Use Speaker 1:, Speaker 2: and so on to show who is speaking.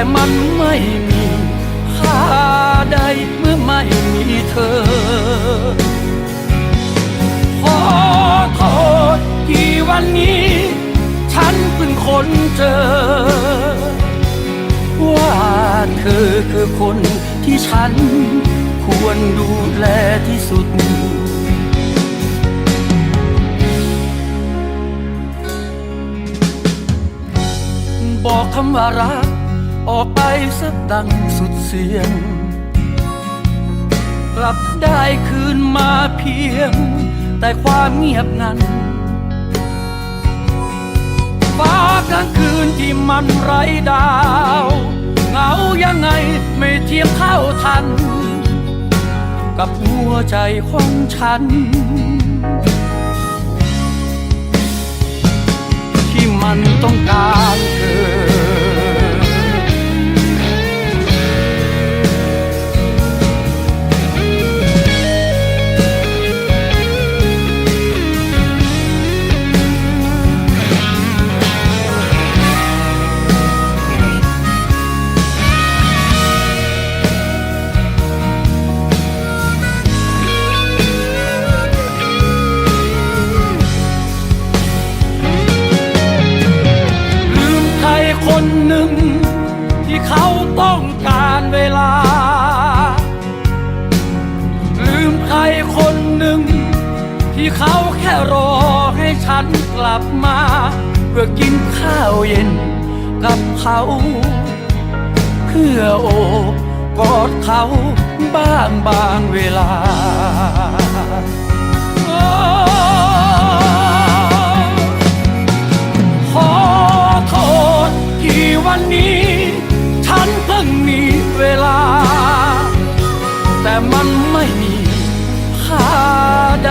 Speaker 1: แต่มันไม่มีค่าใดเมื่อไม่มีเธอ ขอโทษที่วันนี้ ฉันเพิ่งคนเจอ ว่าเธอคือคนที่ฉัน ควรดูแลที่สุดบอกคำว่ารัก ออกไปสักดังสุดเสียง กลับได้คืนมาเพียง แต่ความเงียบงันฟ้ากลางคืนที่มันไร้ดาว เหงายังไงไม่เทียมเท่าทัน กับหัวใจของฉัน ที่มันต้องการ เขาแค่รอให้ฉันกลับมา เพื่อกินข้าวเย็นกับเขา เพื่อโอบกอดเขาบ้างบางเวลาขอโทษที่วันนี้ ฉันเพิ่งมีเวลา แต่มันไม่มีค่าใด